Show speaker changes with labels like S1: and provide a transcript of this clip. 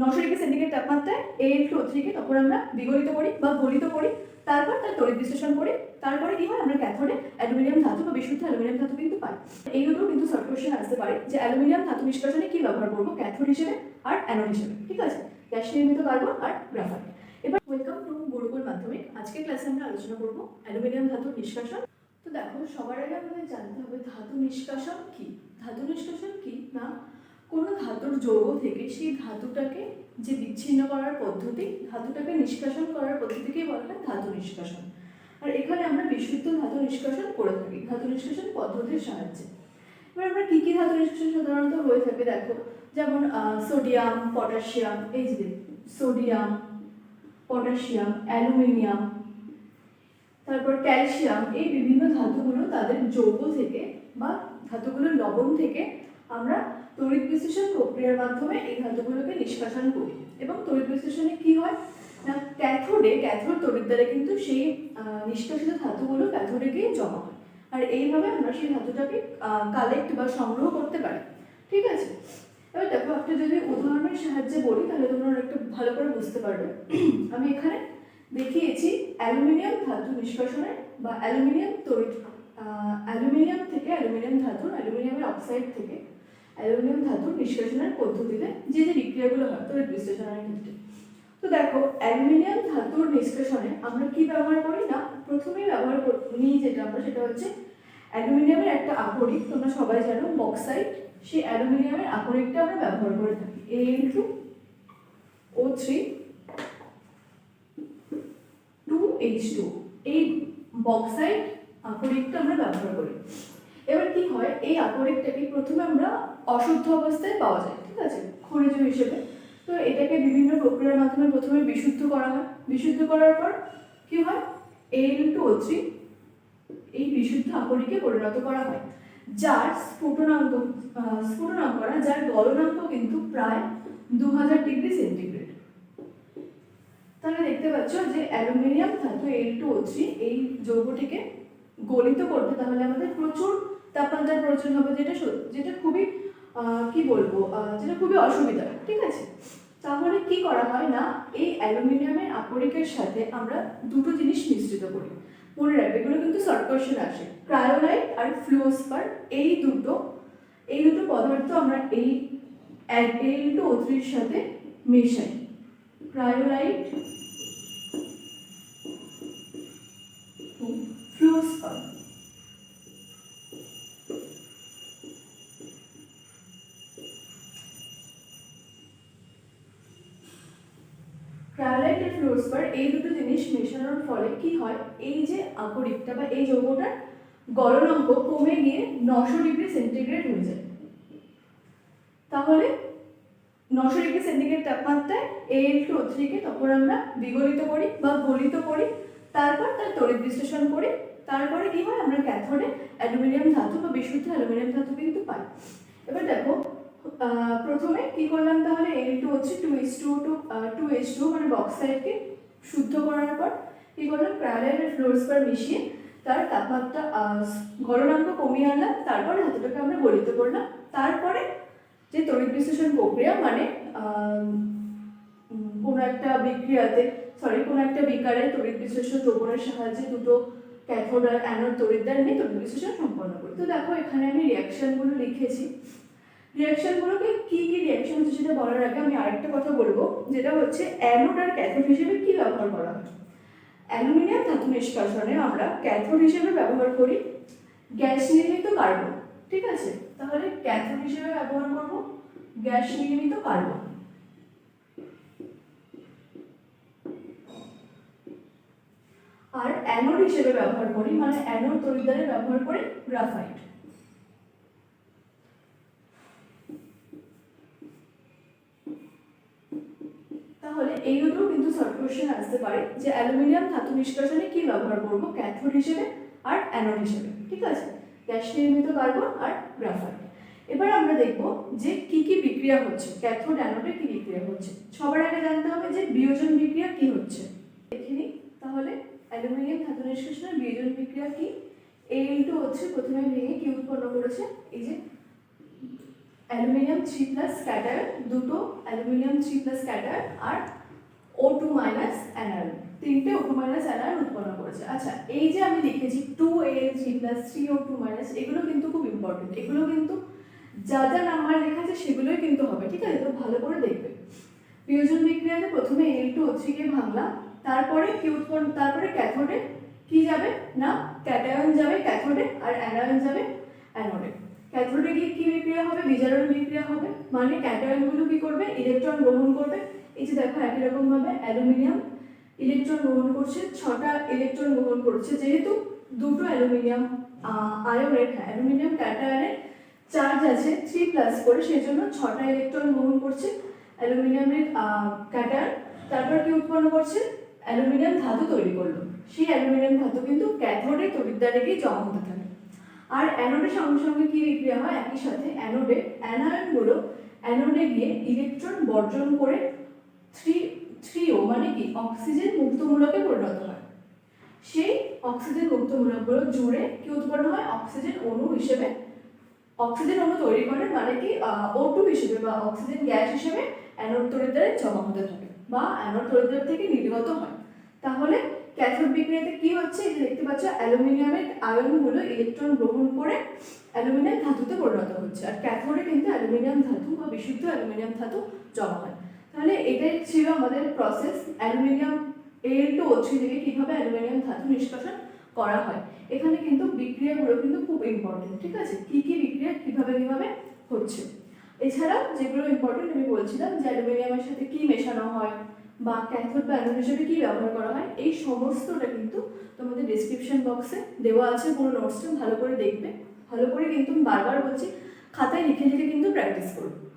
S1: নশো degree centigrade তাপমাত্রায় L two থ্রিকে তখন আমরা বিগলিত করি বা গলিত করি। তারপর তার তড়িৎ বিশ্লেষণ করি। তারপরে কি হয়? আমরা ক্যাথোডে অ্যালুমিনিয়াম ধাতু বা বিশুদ্ধ অ্যালুমিনিয়াম ধাতু কিন্তু পাই। এই দুটো কিন্তু শর্ট কোশ্চেন আসতে পারে যে অ্যালুমিনিয়াম ধাতু নিষ্কাশনে কি ব্যবহার করব? ক্যাথোড হিসেবে আর অ্যানোড হিসেবে। ঠিক আছে? গ্যাস নির্মিত কার্বন আর গ্রাফাইট এবার ওয়েলকাম টু গুরুকুল মাধ্যমিক। আজকের ক্লাসে আমরা আলোচনা করব অ্যালুমিনিয়াম ধাতুর নিষ্কাশন। তো দেখো, সবার আগে আমাদের জানতে হবে ধাতু নিষ্কাশন কি? ধাতু নিষ্কাশন কি? না? কোনো ধাতুর যৌগ থেকে সেই ধাতুটাকে যে বিচ্ছিন্ন করার পদ্ধতি, ধাতুটাকে নিষ্কাশন করার পদ্ধতিকেই বলা হয় ধাতু নিষ্কাশন। আর এখানে আমরা বিশুদ্ধ ধাতু নিষ্কাশন করে থাকি, ধাতু নিষ্কাশন পদ্ধতির সাহায্যে। এবার আমরা কী কী ধাতু নিষ্কাশন সাধারণত হয়ে থাকে? দেখো, যেমন সোডিয়াম, পটাশিয়াম, এই যে সোডিয়াম, পটাশিয়াম, অ্যালুমিনিয়াম, তারপর ক্যালসিয়াম, এই বিভিন্ন ধাতুগুলো তাদের যৌগ থেকে বা ধাতুগুলোর লবণ থেকে আমরা তড়িৎ বিশ্লেষণ প্রক্রিয়ার মাধ্যমে এই ধাতুগুলোকে নিষ্কাশন করি। এবং তড়িৎ বিশ্লেষণে কি হয়? না ক্যাথোডে ক্যাথোড তড়িৎ দ্বারা কিন্তু সেই নিষ্কাশিত ধাতুগুলো ক্যাথোডে গিয়ে জমা হয়। আর এইভাবে আমরা সেই ধাতুটাকে কালেক্ট বা সংগ্রহ করতে পারি। ঠিক আছে? এবার দেখো, একটা যদি উদাহরণের সাহায্যে বলি, তাহলে তোমরা একটু ভালো করে বুঝতে পারবে। আমি এখানে দেখিয়েছি অ্যালুমিনিয়াম ধাতু নিষ্কাশনের বা অ্যালুমিনিয়াম তড়িৎ অ্যালুমিনিয়াম থেকে অ্যালুমিনিয়াম ধাতু অ্যালুমিনিয়ামের অক্সাইড থেকে অ্যালুমিনিয়াম ধাতুর নিষ্কাশনের পদ্ধতিতে যে যে বিক্রিয়াগুলো হয় তড়িৎ বিশ্লেষণের ক্ষেত্রে। তো দেখো, অ্যালুমিনিয়াম ধাতুর নিষ্কাশনে আমরা কি ব্যবহার করি না? প্রথমেই ব্যবহার করি যেটা আমরা, সেটা হচ্ছে অ্যালুমিনিয়ামের একটা আকরিক তোমরা সবাই জানো, বক্সাইট। সেই অ্যালুমিনিয়ামের আকরিকটা আমরা ব্যবহার করে থাকি। A into O three two H two এই বক্সাইট আকরিকটা আমরা ব্যবহার করি। এবার কি হয়? এই আকরিকটাকে প্রথমে আমরা অশুদ্ধ অবস্থায় পাওয়া যায়, ঠিক আছে? খনিজ হিসেবে। তো এটাকে বিভিন্ন প্রক্রিয়ার মাধ্যমে প্রথমে বিশুদ্ধ করা হয়। বিশুদ্ধ করার পর কি হয়? এল টু ও থ্রি এই বিশুদ্ধ আকরিকে পরিণত করা হয়। যার স্ফুটনাঙ্ক স্ফুটনাঙ্ক করা যার গলনাঙ্ক কিন্তু প্রায় দু হাজার ডিগ্রি সেন্টিগ্রেড। তাহলে দেখতে পাচ্ছ যে অ্যালুমিনিয়াম ধাতু এল টু ও থ্রি এই যৌগটিকে গলিত করতে তাহলে আমাদের প্রচুর তাপমাত্রার প্রয়োজন হবে, যেটা যেটা খুবই কি বলব? যেটা খুবই অসুবিধা ঠিক আছে? তাহলে কি করা হয় না? এই অ্যালুমিনিয়ামের আকরিকের সাথে আমরা দুটো জিনিস মিশ্রিত করি। মনে রাখবে, এগুলো কিন্তু শর্ট আসে। ক্রায়োলাইট আর ফ্লুওস্পার এই দুটো এই দুটো পদার্থ আমরা এই এল টু ও থ্রির সাথে মেশাই। ক্রায়োলাইট ফ্লুওস্পার ক্রায়োলাইট আর ফ্লুওস্পার এই দুটো জিনিস মেশানোর ফলে কি হয়? এই যে আকরিকটা বা এই যৌগটার গলনাঙ্ক কমে গিয়ে নশো ডিগ্রি সেন্টিগ্রেড হয়ে যায়। তাহলে নশো ডিগ্রি সেন্টিগ্রেড তাপমাত্রায় এল টু থ্রিকে তখন আমরা বিগলিত করি বা গলিত করি, তারপর তার তড়িৎ বিশ্লেষণ করি, তারপরে কি হয়? আমরা ক্যাথোডে অ্যালুমিনিয়াম ধাতু বা বিশুদ্ধ অ্যালুমিনিয়াম ধাতু কিন্তু পাই। এবার দেখো প্রথমে কি করলাম তাহলে এল টু হচ্ছে two H two two two H two মানে বক্সাইডকে শুদ্ধ করার পর কি করলাম? ক্রায়োলাইট আর ফ্লোরস্পার মিশিয়ে তার তাপমাত্রা গলনাঙ্ক কমিয়ে আনলাম। তারপরে ধাতুটাকে আমরা গলিত করলাম। তারপরে যে তড়িৎ বিশ্লেষণ প্রক্রিয়া মানে কোনো একটা বিক্রিয়াতে সরি কোনো একটা বিকারে তড়িৎ বিশ্লেষণ দ্রবণের সাহায্যে দুটো ক্যাথোড আর অ্যানোড নিয়ে তড়িৎ বিশ্লেষণ সম্পন্ন করি। তো দেখো এখানে আমি রিয়াকশনগুলো লিখেছি। রিয়াকশনগুলোকে কি কি রিয়াকশন হচ্ছে সেটা বলার আগে আমি আরেকটা কথা বলব, যেটা হচ্ছে অ্যানোড আর ক্যাথোড হিসেবে কি ব্যবহার করা হয়? অ্যালুমিনিয়াম ধাতু নিষ্কাশনে আমরা ক্যাথোড হিসেবে ব্যবহার করি, গ্যাস নির্মিত কার্বন, ঠিক আছে? তাহলে ক্যাথোড হিসেবে ব্যবহার করব, গ্যাস নির্মিত কার্বন। আর অ্যানোড হিসেবে ব্যবহার করি মানে অ্যানোড তরিদ্বারে ব্যবহার করি গ্রাফাইট। তাহলে এই দুটো কিন্তু শর্ট কোশ্চেন আসতে পারে যে অ্যালুমিনিয়াম ধাতু নিষ্কাশনে কি ব্যবহার করব? ক্যাথোড হিসেবে আর অ্যানোড হিসেবে, ঠিক আছে? গ্যাস নির্মিত কার্বন আর গ্রাফাইট এবার আমরা দেখব যে কি কি বিক্রিয়া হচ্ছে ক্যাথোড অ্যানোডে কি বিক্রিয়া হচ্ছে। সবার আগে জানতে হবে যে বিয়োজন বিক্রিয়া কি হচ্ছে। দেখে তাহলে অ্যালুমিনিয়াম ধাতু নিষ্কাশনের বিয়োজন বিক্রিয়া কি? টু হচ্ছে প্রথমে ভেঙে কি উৎপন্ন করেছে, এই যে অ্যালুমিনিয়াম থ্রি প্লাস ক্যাটায়ন দুটো অ্যালুমিনিয়াম থ্রি প্লাস ক্যাটায়ন আর ও টু মাইনাস অ্যানায়ন তিনটে ও টু মাইনাস অ্যানায়ন উৎপন্ন করেছে। আচ্ছা এই যে আমি লিখেছি two A three plus three O two minus এগুলো কিন্তু খুব ইম্পর্টেন্ট এগুলো কিন্তু যা যা নাম্বার লেখা আছে সেগুলোই কিন্তু হবে, ঠিক আছে? তো ভালো করে দেখবে। বিয়োজন বিক্রিয়াতে প্রথমে এল টু ও থ্রিকে ভাঙলাম, তারপরে কি উৎপন্ন, তারপরে ক্যাথোডে কি যাবে? না ক্যাটায়ন যাবে ক্যাথোডে আর অ্যানায়ন যাবে অ্যানোডে ক্যাথোডে গিয়ে কি বিক্রিয়া হবে? বিজারণ বিক্রিয়া হবে? মানে ক্যাটায়নগুলো কি করবে? ইলেকট্রন গ্রহণ করবে? এই যে দেখো একই রকম ভাবে অ্যালুমিনিয়াম ইলেকট্রন গ্রহণ করছে, ছটা ইলেকট্রন গ্রহণ করছে। যেহেতু দুটো অ্যালুমিনিয়াম আয়নের অ্যালুমিনিয়াম ক্যাটায়নের চার্জ আছে থ্রি প্লাস করে সেই জন্য ছটা ইলেকট্রন গ্রহণ করছে অ্যালুমিনিয়ামের ক্যাটায়ন তারপর কি উৎপন্ন করছে? অ্যালুমিনিয়াম ধাতু তৈরি করল। সেই অ্যালুমিনিয়াম ধাতু কিন্তু ক্যাথোডে তড়িৎদ্বারে গিয়ে জমা হতে থাকে। আর অ্যানোডের সঙ্গে সঙ্গে কি বিক্রিয়া হয়? একই সাথে অ্যানোডে অ্যানায়নগুলো অ্যানোডে গিয়ে ইলেকট্রন বর্জন করে থ্রি, থ্রিও মানে কি? অক্সিজেন মুক্তমূলকে পরিণত হয়। সেই অক্সিজেন মুক্তমূলকগুলো জুড়ে কি উৎপন্ন হয়? অক্সিজেন অণু হিসেবে। অক্সিজেন অণু তৈরি করে মানে কি? ও টু হিসেবে বা অক্সিজেন গ্যাস হিসেবে অ্যানোড তরিদ্বারে জমা হতে থাকে বা অ্যানোড তরিদ্বার থেকে নির্গত হয়। তাহলে ক্যাথোড বিক্রিয়াতে কি হচ্ছে? দেখতে পাচ্ছ, অ্যালুমিনিয়ামের আয়নগুলো ইলেকট্রন গ্রহণ করে অ্যালুমিনিয়াম ধাতুতে পরিণত হচ্ছে। আর ক্যাথোডে কিন্তু অ্যালুমিনিয়াম ধাতু বা বিশুদ্ধ অ্যালুমিনিয়াম ধাতু জমা হয়। তাহলে এটাই ছিল আমাদের process aluminium L two O three থেকে কীভাবে অ্যালুমিনিয়াম ধাতু নিষ্কাশন করা হয়। এখানে কিন্তু বিক্রিয়াগুলো কিন্তু খুব ইম্পর্টেন্ট ঠিক আছে? কী কী বিক্রিয়া, কীভাবে কীভাবে হচ্ছে? এছাড়াও যেগুলো ইম্পর্টেন্ট আমি বলছিলাম যে অ্যালুমিনিয়ামের সাথে কী মেশানো হয় বা ক্যাথোড বা হিসেবে কী ব্যবহার করা হয়? এই সমস্তটা কিন্তু তোমাদের ডিসক্রিপশন বক্সে দেওয়া আছে, পুরো নোটসটা ভালো করে দেখবে। ভালো করে কিন্তু বারবার বলছি, খাতায় লিখে লিখে কিন্তু প্র্যাকটিস করবে।